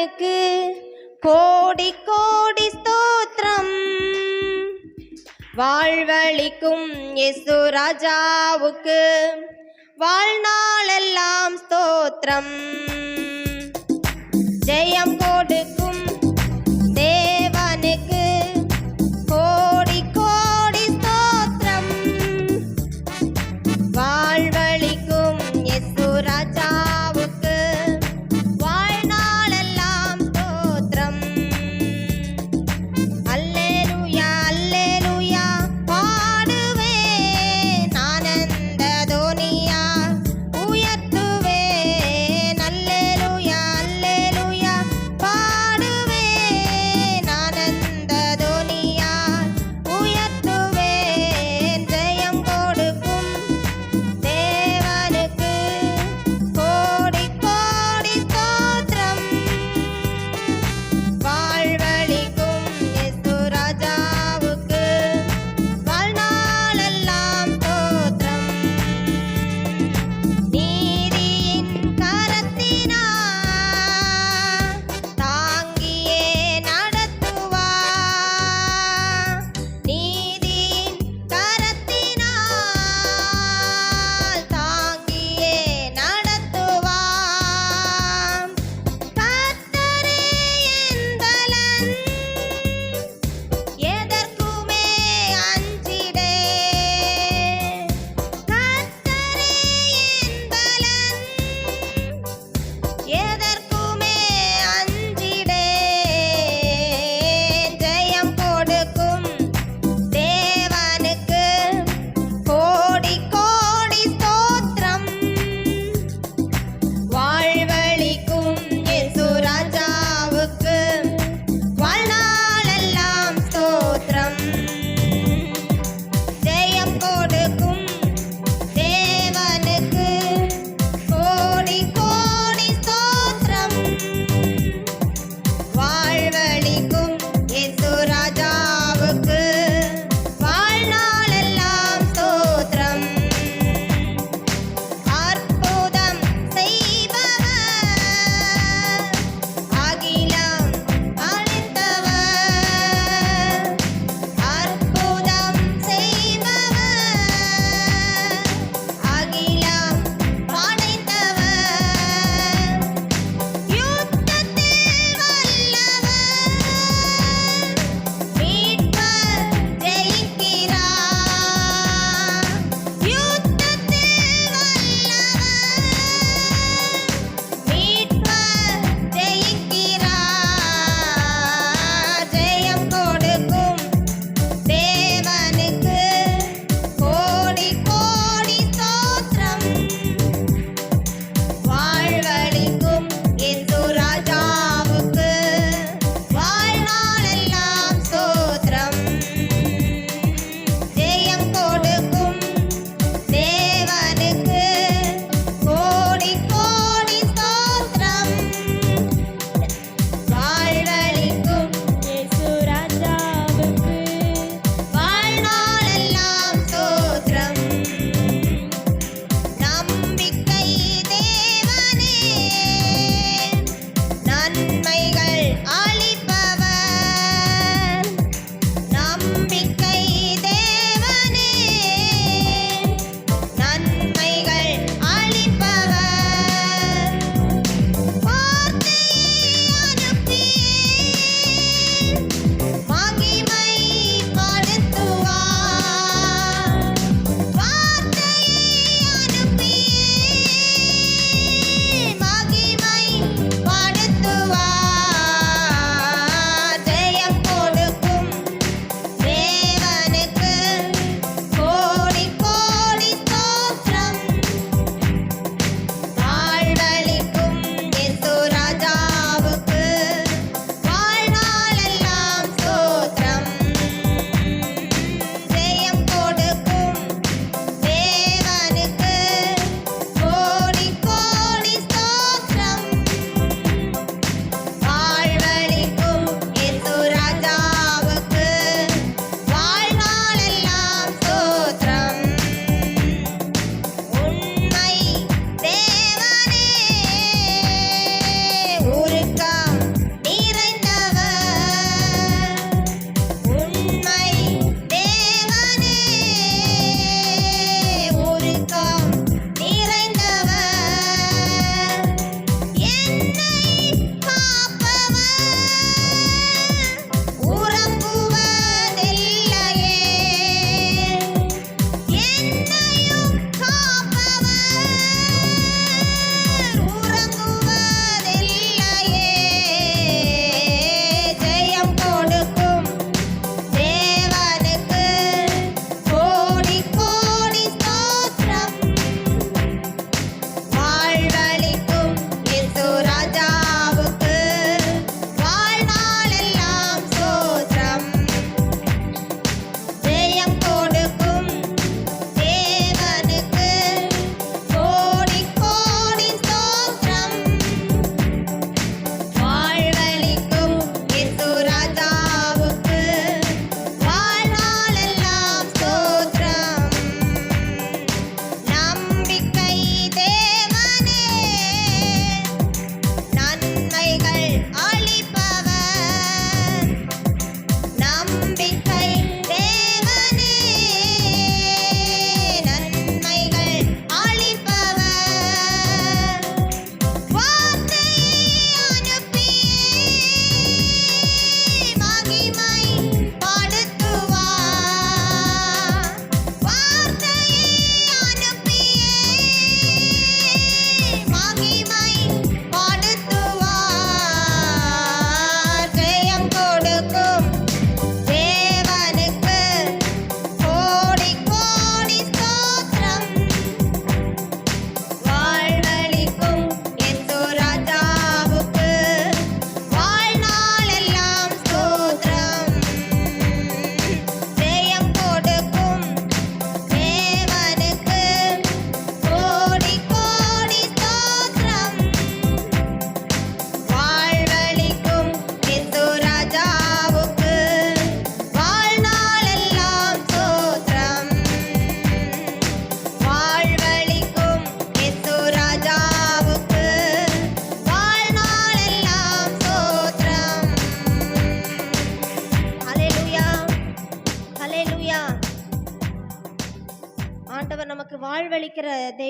தேவனுக்கு கோடி கோடி ஸ்தோத்திரம். வாழ்வழிக்கும் எசு ராஜாவுக்கு வாழ்நாளெல்லாம் ஸ்தோத்திரம். ஜெயம் கொடுக்கும்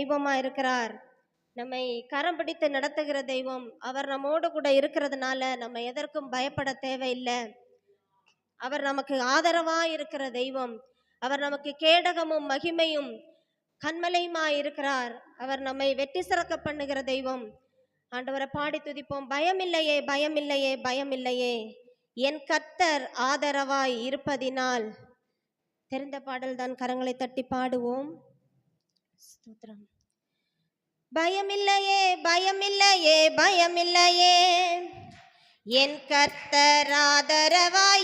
தெய்வமாக தெய்வமா இருக்கிறார். நம்மை கரம் பிடித்து நடத்துகிற தெய்வம். அவர் நம்மோடு கூட இருக்கிறதுனால நம்ம எதற்கும் பயப்பட தேவையில்லை. அவர் நமக்கு ஆதரவா இருக்கிற தெய்வம். அவர் நமக்கு கேடகமும் மகிமையும் கண்மலையுமா இருக்கிறார். அவர் நம்மை வெற்றி சிறக்க பண்ணுகிற தெய்வம். ஆண்டவரை பாடி துதிப்போம். பயமில்லையே பயமில்லையே பயமில்லையே. என் கத்தர் ஆதரவாய் இருப்பதினால். தெரிந்த பாடல்தான் கரங்களை தட்டி பாடுவோம். ஸ்தோத்திரம். பயமில்லையே பயமில்லையே பயமில்லையே. என் கர்த்தராதரவாய்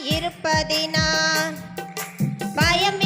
இருப்பதினா பயம்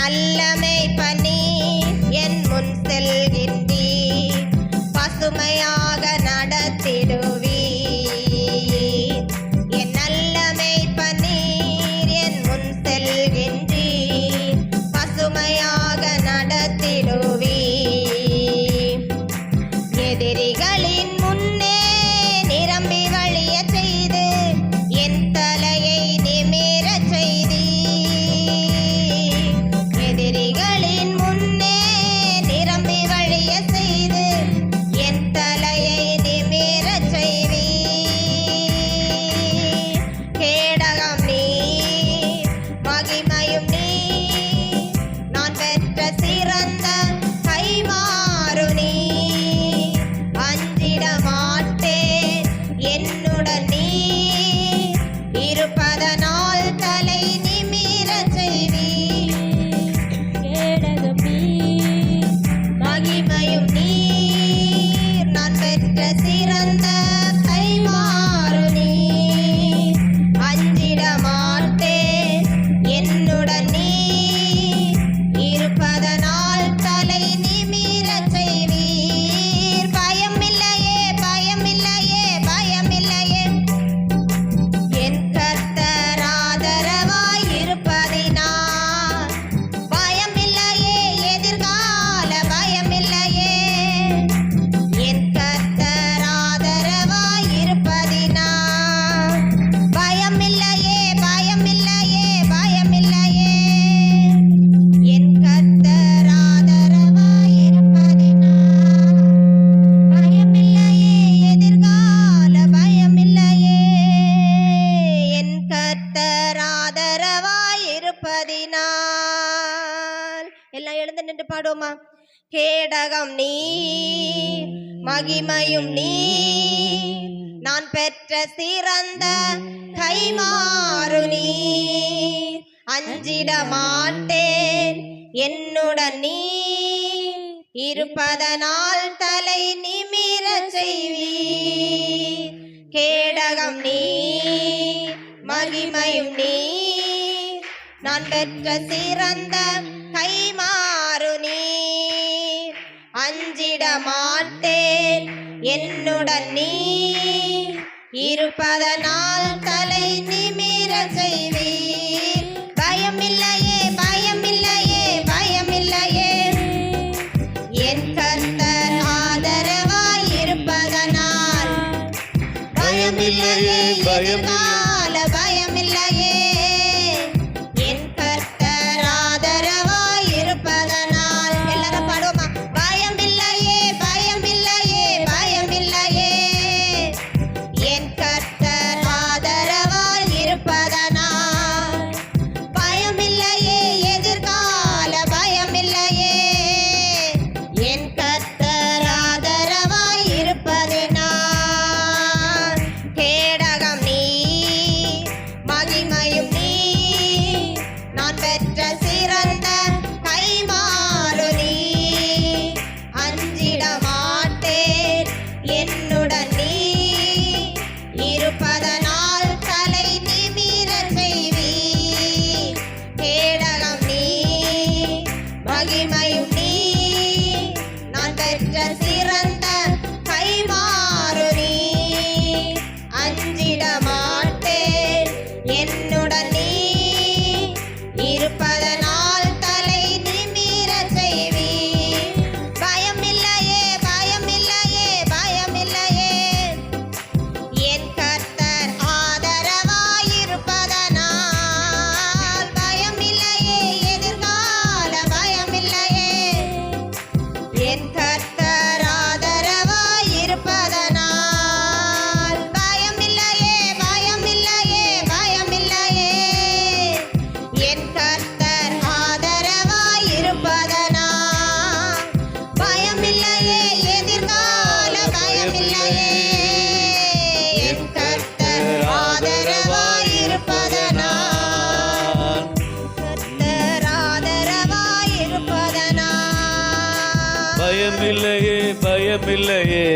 நல்ல நின்று பாடுவோமா கேடகம் நீ மகிமையும் நீ நான் பெற்ற சிறந்த கைமாறு நீ அஞ்சிட மாட்டேன் என்னுடன் நீ இருப்பதனால் தலை நிமிர செய்வி கேடகம் நீ மகிமையும் நீ நான் பெற்ற சிறந்த கைமா கைமாறு நீர் அஞ்சிட மாட்டேன் என்னுடன் நீ இருப்பதனால் தலை நிமிர செய்வீர். பயமில்லையே பயமில்லையே பயமில்லையே. என் கர்த்தர் ஆதரவாய் இருப்பதனால். பயமில்லையே, பயமில்லை.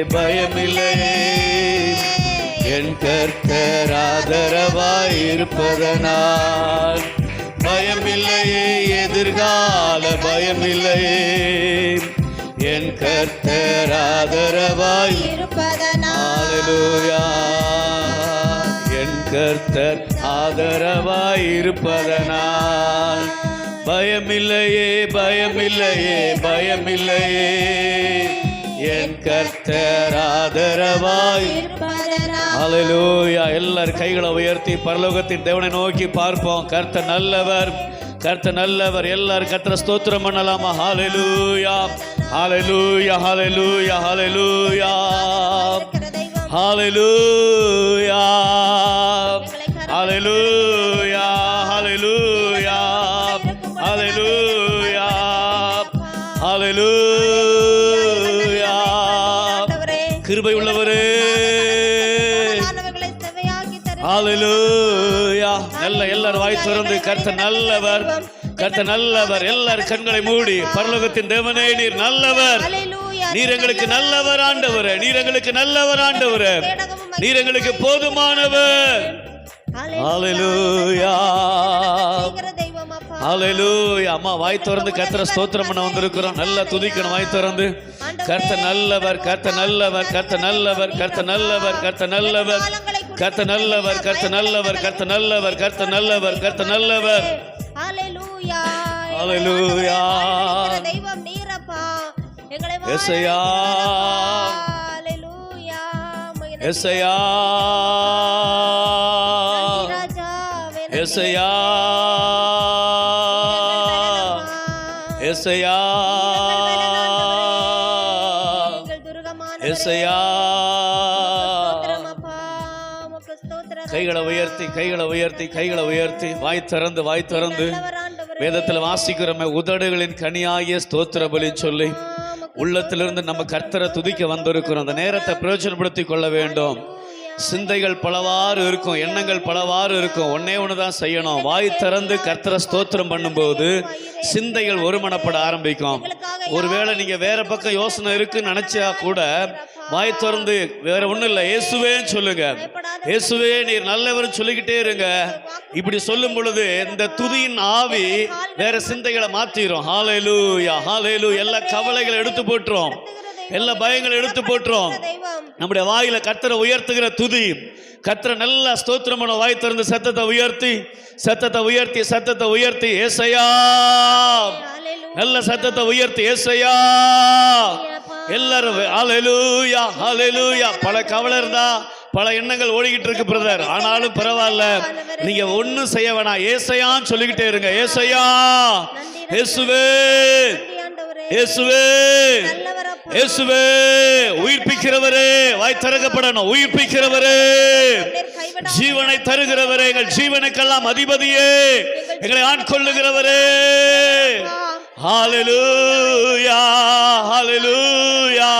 பயமில்லையே. என் கர்த்தர் ஆதரவாய் இருப்பதனால் பயமில்லையே. எதிர்கால பயமில்லையே. என் கர்த்தர் ஆதரவாய் இருப்பதனால் என் கர்த்தர் ஆதரவாய் இருப்பதனால் பயமில்லையே. பயமில்லையே. பயமில்லையே. என் கர்த்தர் ஆதரவாய். ஹalleluya. எல்லாரும் கைகளை உயர்த்தி பரலோகத்தின் தேவனை நோக்கி பார்ப்போம். கர்த்தர் நல்லவர். கர்த்தர் நல்லவர். எல்லாரும் கர்த்தரை ஸ்தோத்திரம் பண்ணலாமா? ஹalleluya. ஹalleluya ஹalleluya ஹalleluya. இருக்கிற தெய்வம் வாய் திறந்து கர்த்தர் நல்லவர். கர்த்தர் நல்லவர். எல்லாரும் கண்களை மூடி பரலோகத்தின் தேவனே நீர் நல்லவர். நீர் எங்களுக்கு நல்லவர் ஆண்டவரே. நீர் எங்களுக்கு நல்லவர் ஆண்டவரே. நீர் எங்களுக்கு போதுமானவர். அம்மா வாய் திறந்து கர்த்தரை ஸ்தோத்திரம் பண்ண வந்திருக்கிறோம். நல்லா துதிக்கணும் வாய் திறந்து. கர்த்தர் நல்லவர் கர்த்தர் நல்லவர் கர்த்தர் நல்லவர் கர்த்தர் நல்லவர் கர்த்தர் நல்லவர். கர்த்த நல்லவர் கர்த்த நல்லவர் கர்த்த நல்லவர் கர்த்த நல்லவர் கர்த்த நல்லவர். ஹalleluya. எசையா தெய்வம் நீரப்பா. எங்களை எஸ்ஐயா. உயர்த்தி கைகளை உயர்த்தி கைகளை உயர்த்தி வாய் திறந்து வாய் திறந்து. வேதத்தில் வாசிக்கிறோமே உதடுகளின் கனியாகிய ஸ்தோத்திர பலி சொல்லி. உள்ளத்திலிருந்து நம்ம கர்த்தரை துதிக்க வந்திருக்கிறோம். அந்த நேரத்தை பிரயோஜனப்படுத்தி கொள்ள வேண்டும். சிந்தைகள் பலவாறு இருக்கும் எண்ணங்கள் பலவாறு இருக்கும். ஒன்னே ஒன்று தான் செய்யணும். வாய் திறந்து கர்த்தர ஸ்தோத்திரம் பண்ணும்போது சிந்தைகள் ஒருமனப்பட ஆரம்பிக்கும். ஒருவேளை நீங்க வேற பக்கம் யோசனை இருக்குன்னு நினைச்சா கூட வாய் திறந்து வேற ஒண்ணும் இல்லை. இயேசுவேன்னு சொல்லுங்க. இயேசுவே நீர் நல்லவர்னு சொல்லிக்கிட்டே இருங்க. இப்படி சொல்லும் பொழுது இந்த துதியின் ஆவி வேற சிந்தைகளை மாத்திரும். ஹாலேலு ஹாலேலு எல்லா கவலைகளை எடுத்து போட்டுரும். எல்லா பயங்களை எடுத்து போட்டுரும் நம்முடைய வாயில கர்த்தரை உயர்த்துகிற துதி. கர்த்தரை நல்லா ஸ்தோத்திரம் பண்ண வாய் திறந்து சத்தத்தை உயர்த்தி சத்தத்தை உயர்த்தி சத்தத்தை உயர்த்தி ஏசையா. நல்ல சத்தத்தை உயர்த்தி ஏசையா. எல்லாரும் ஹalleluya ஹalleluya. பல கவலை இருந்தா பல எண்ணங்கள் ஓடிக்கிட்டு இருக்கு பிரதர் ஆனாலும் பரவாயில்ல. நீங்க ஒண்ணும் செய்ய வேணாம். ஏசையான்னு சொல்லிக்கிட்டே இருங்க. ஏசையா. ஆண்டவரே இயேசுவே இயேசுவே உயிர்ப்பிக்கிறவரே வாய் திறக்கப்படணும். உயிர்ப்பிக்கிறவரே ஜீவனை தருகிறவரே எங்கள் ஜீவனுக்கெல்லாம் அதிபதியே எங்களை ஆட்கொள்ளுகிறவரே. ஹalleluya ஹalleluya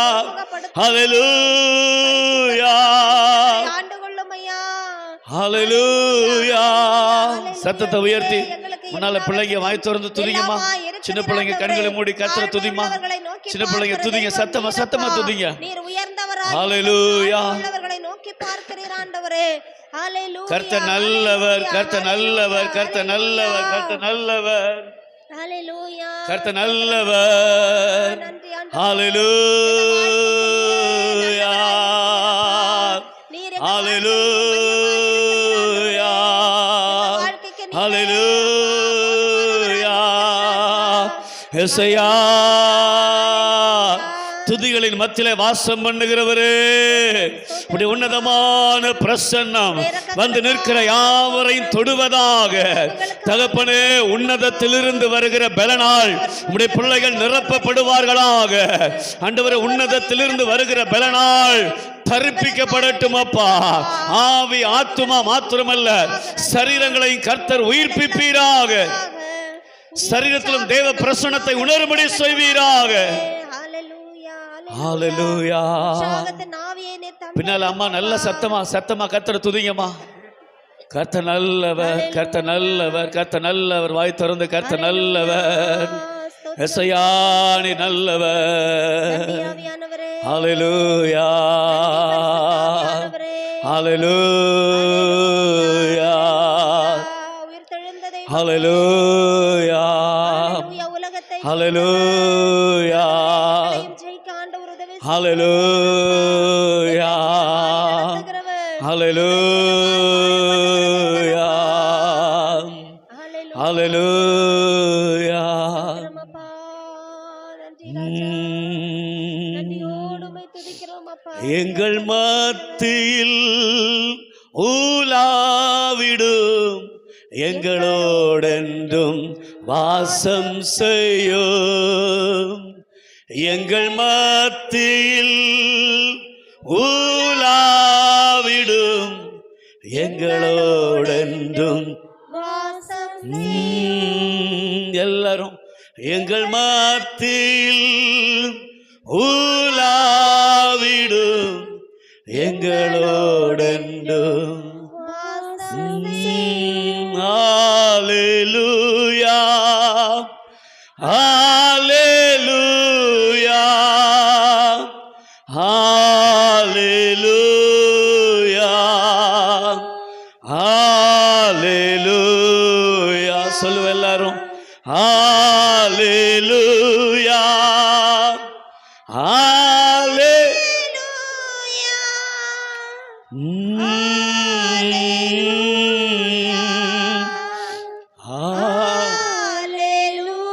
ஹalleluya. ஹalleluya. சத்தத்தை உயர்த்தி. முன்னால பிள்ளைங்க வாய் திறந்து துதிங்கம்மா. சின்ன பிள்ளைங்க கண்களை மூடி கத்திர துதிமா சின்ன பிள்ளைங்க துதிங்க. சத்தமா சத்தமா துதிங்க. நீர் உயர்ந்தவராய் ஹalleluya. உள்ளவர்களை நோக்கி பார்க்கிறீர் ஆண்டவரே. ஹalleluya கர்த்தர் நல்லவர் கர்த்தர் நல்லவர் கர்த்தர் நல்லவர் கர்த்தர் நல்லவர். ஹalleluya. கர்த்தர் நல்லவர். ஹalleluya. எசையா துதிகளின் மத்தியில வாசம் பண்ணுகிறவரே. இப்படி உன்னதமான பிரசன்னம் வந்து நிற்கிற யாவரையும் தொடுவதாக. தகப்பனே உன்னதத்திலிருந்து வருகிற பலனால் உடைய பிள்ளைகள் நிரப்பப்படுவார்களாக. ஆண்டவரே உன்னதத்திலிருந்து வருகிற பலனால் தரிப்பிக்கப்படட்டும் அப்பா. ஆவி ஆத்துமா மாத்திரமல்ல சரீரங்களையும் கர்த்தர் உயிர்ப்பிப்பீராக. சரீரத்திலும் தேவ பிரசனத்தை உணரும்படி செய்வீராக பின்னால அம்மா நல்ல சத்தமா சத்தமா கர்த்தரை துதிங்கம்மா. கர்த்த நல்லவர் கர்த்த நல்லவர் கர்த்த நல்லவர் வாய் திறந்து கர்த்த நல்லவர். எசையானி நல்லவர். ஆவியானவரே. ஹalleluya. உலகத்தை ஹalleluya ஊலாவிடும் எங்களோடென்றும். எல்லாரும் எங்கள் மத்தியில் ஊலாவிடும்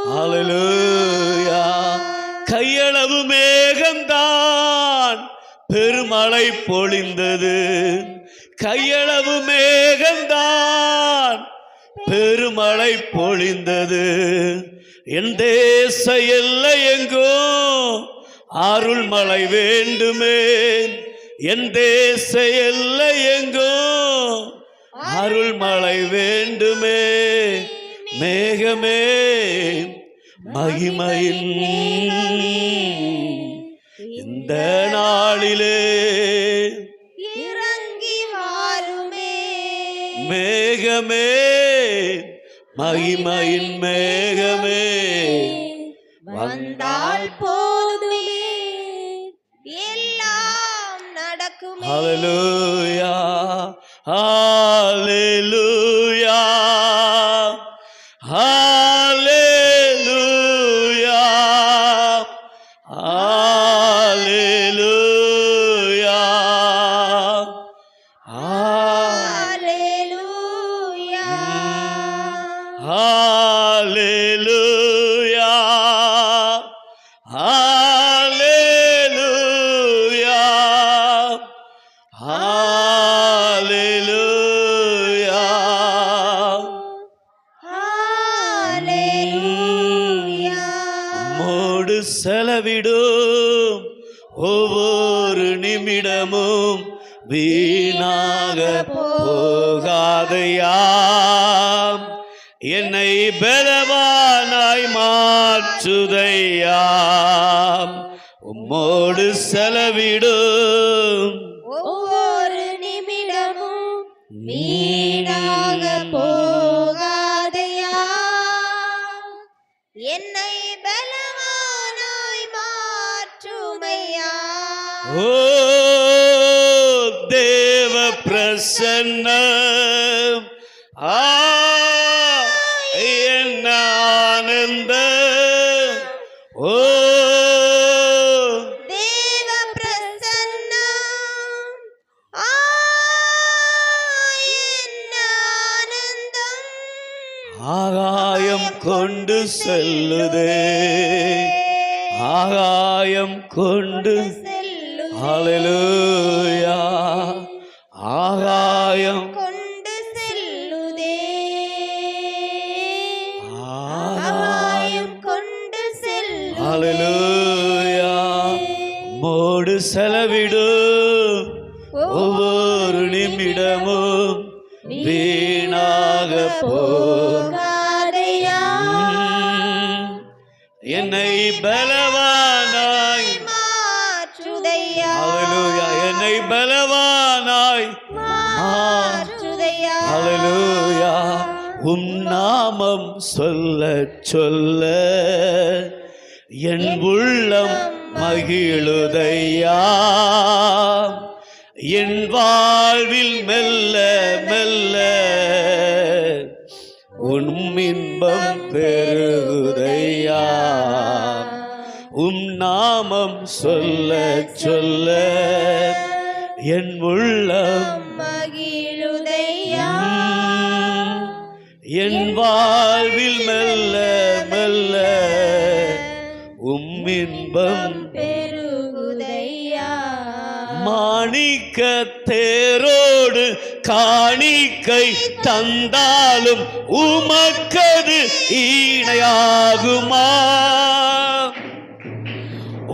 ஹalleluya. கையளவு மேகம்தான். பெருமழை பொழிந்தது. கையளவு மேகம்தான். பெருமழை பொழிந்தது. என் தேச எல்லை எங்கும் அருள்மழை வேண்டுமே. என் தேச எல்லை எங்கும் அருள்மழை வேண்டுமே. மேகமே மகிமையின் இந்த நாளிலே இறங்கி வாருமே. மேகமே மகிமையின் மேகமே. வந்தால் போதுமே. எல்லாம் நடக்குமே. ஹalleluya ஹalleluya. மாற்றுதையாம் உம்மோடு செலவிடும். ஆகாயம் கொண்டு செல்லுதே. ஆகாயம் கொண்டு செல்லு ஹalleluya. மோடு செலவிடு. ஒவ்வொரு நிமிடமும் வீணாக போ சொல்ல என் உள்ளம் மகிழுதையா? என் வாழ்வில் மெல்ல மெல்ல உன் இன்பம் பெருகுதையா உம் நாமம் சொல்ல சொல்ல என் உள்ளம் மகிழுதையா? என் வாழ்வில் இன்பம் பெருகுதையா. மாணிக்க தேரோடு காணிக்கை தந்தாலும் உமக்கது ஈணையாகுமா?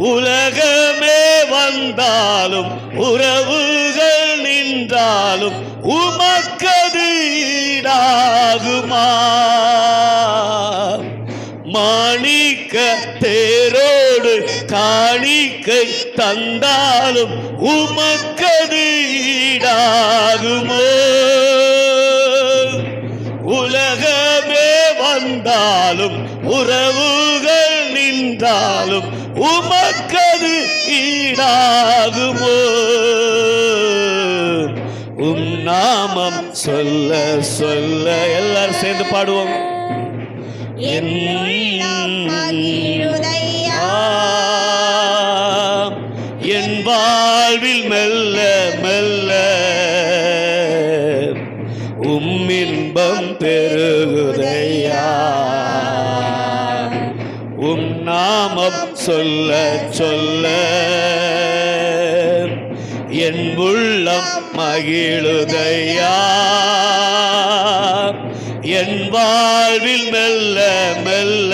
உலகமே வந்தாலும் உறவுகள் நின்றாலும் உமக்கது காணிக்கை தந்தாலும் உமக்கது ஈடாகுமோ உலகமே வந்தாலும் உறவுகள் நின்றாலும் உமக்கது ஈடாகுமோ? உம் நாமம் சொல்ல சொல்ல எல்லாரும் சேர்ந்து பாடுவோம். என் வாழ்வில் மெல்ல மெல்ல உம்மின்பம் பெருகுதையா உம் நாமம் சொல்ல சொல்ல என் உள்ளம் மகிழுதையா? என் வாழ்வில் மெல்ல மெல்ல